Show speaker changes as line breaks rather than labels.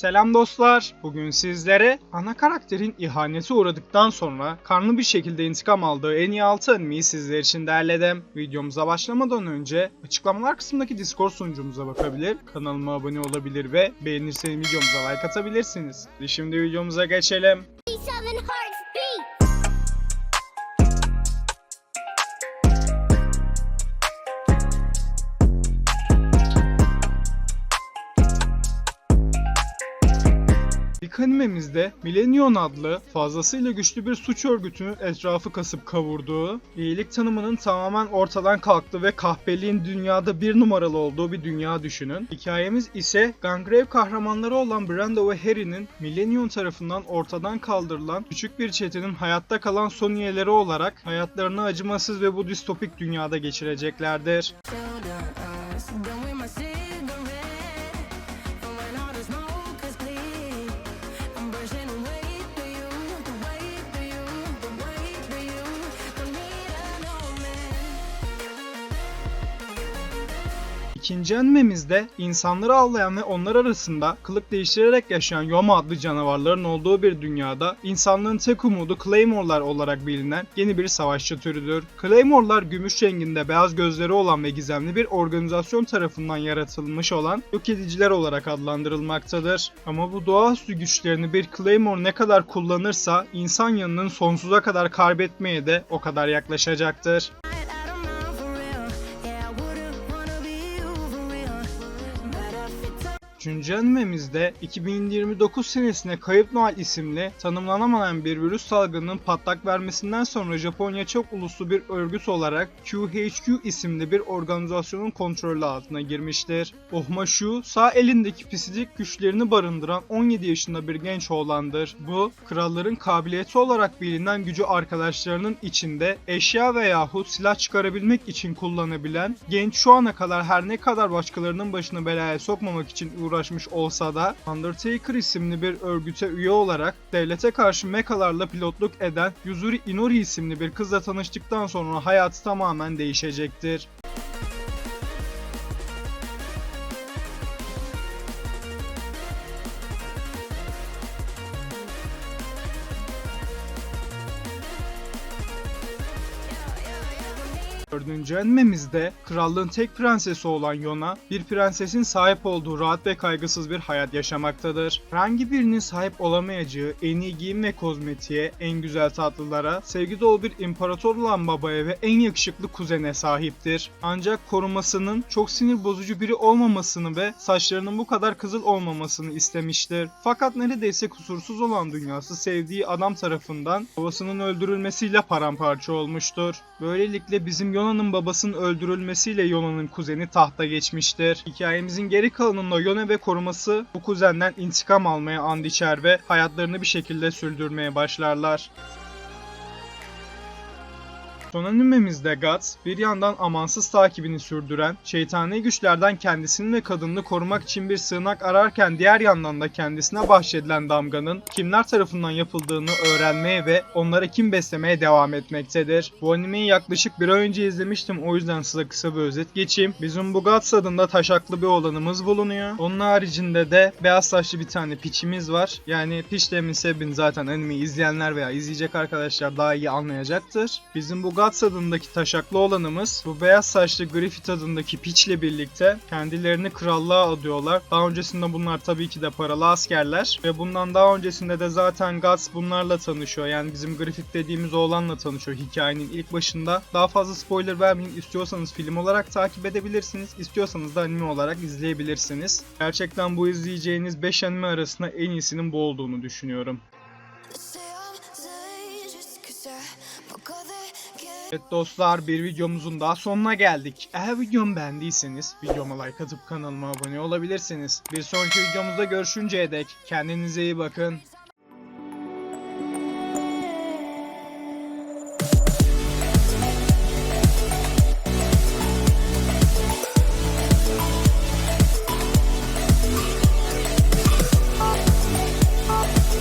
Selam dostlar. Bugün sizlere ana karakterin ihanete uğradıktan sonra karnı bir şekilde intikam aldığı en iyi 6 animeyi sizler için derledim. Videomuza başlamadan önce açıklamalar kısmındaki Discord sunucumuza bakabilir, kanalıma abone olabilir ve beğenirseniz videomuza like atabilirsiniz. Şimdi videomuza geçelim. İlk animemizde Millennium adlı fazlasıyla güçlü bir suç örgütünün etrafı kasıp kavurduğu, iyilik tanımının tamamen ortadan kalktığı ve kahpeliğin dünyada bir numaralı olduğu bir dünya düşünün. Hikayemiz ise Gangrave kahramanları olan Brando ve Harry'nin Millennium tarafından ortadan kaldırılan küçük bir çetenin hayatta kalan son üyeleri olarak hayatlarını acımasız ve bu distopik dünyada geçireceklerdir. İkinci animemizde insanları avlayan ve onlar arasında kılık değiştirerek yaşayan Yoma adlı canavarların olduğu bir dünyada insanlığın tek umudu Claymore'lar olarak bilinen yeni bir savaşçı türüdür. Claymore'lar gümüş renginde beyaz gözleri olan ve gizemli bir organizasyon tarafından yaratılmış olan yok ediciler olarak adlandırılmaktadır. Ama bu doğaüstü güçlerini bir Claymore ne kadar kullanırsa insan yanının sonsuza kadar kaybetmeye de o kadar yaklaşacaktır. Üçüncü animemizde 2029 senesine Kayıp Noel isimli tanımlanamayan bir virüs salgınının patlak vermesinden sonra Japonya çok uluslu bir örgüt olarak QHQ isimli bir organizasyonun kontrolü altına girmiştir. Ohmashu sağ elindeki pisidik güçlerini barındıran 17 yaşında bir genç oğlandır. Bu kralların kabiliyeti olarak bilinen gücü arkadaşlarının içinde eşya veyahut silah çıkarabilmek için kullanabilen genç şu ana kadar her ne kadar başkalarının başını belaya sokmamak için uğraşmış olsa da Undertaker isimli bir örgüte üye olarak devlete karşı mekalarla pilotluk eden Yuzuri Inori isimli bir kızla tanıştıktan sonra hayatı tamamen değişecektir. Dördüncü animemizde krallığın tek prensesi olan Yona, bir prensesin sahip olduğu rahat ve kaygısız bir hayat yaşamaktadır. Herhangi birinin sahip olamayacağı en iyi giyim ve kozmetiğe, en güzel tatlılara, sevgi dolu bir imparator olan babaya ve en yakışıklı kuzene sahiptir. Ancak korumasının çok sinir bozucu biri olmamasını ve saçlarının bu kadar kızıl olmamasını istemiştir. Fakat neredeyse kusursuz olan dünyası sevdiği adam tarafından babasının öldürülmesiyle paramparça olmuştur. Böylelikle bizim Yona'nın babasının öldürülmesiyle Yona'nın kuzeni tahta geçmiştir. Hikayemizin geri kalanında Yona ve koruması bu kuzenden intikam almaya and içer ve hayatlarını bir şekilde sürdürmeye başlarlar. Son animemizde Guts bir yandan amansız takibini sürdüren, şeytani güçlerden kendisini ve kadınını korumak için bir sığınak ararken diğer yandan da kendisine bahşedilen damganın kimler tarafından yapıldığını öğrenmeye ve onlara kim beslemeye devam etmektedir. Bu animeyi yaklaşık bir ay önce izlemiştim o yüzden size kısa bir özet geçeyim. Bizim bu Guts adında taşaklı bir oğlanımız bulunuyor. Onun haricinde de beyaz saçlı bir tane piçimiz var. Yani piç demin sebebini zaten animeyi izleyenler veya izleyecek arkadaşlar daha iyi anlayacaktır. Bizim bu Guts adındaki taşaklı olanımız bu beyaz saçlı Griffith adındaki piçle birlikte kendilerini krallığa adıyorlar. Daha öncesinde bunlar tabii ki de paralı askerler ve bundan daha öncesinde de zaten Guts bunlarla tanışıyor. Yani bizim Griffith dediğimiz oğlanla tanışıyor hikayenin ilk başında. Daha fazla spoiler vermeyeyim. İstiyorsanız film olarak takip edebilirsiniz. İstiyorsanız da anime olarak izleyebilirsiniz. Gerçekten bu izleyeceğiniz 5 anime arasında en iyisinin bu olduğunu düşünüyorum. Evet dostlar bir videomuzun daha sonuna geldik. Eğer videomu beğendiyseniz videoma like atıp kanalıma abone olabilirsiniz. Bir sonraki videomuzda görüşünceye dek kendinize iyi bakın.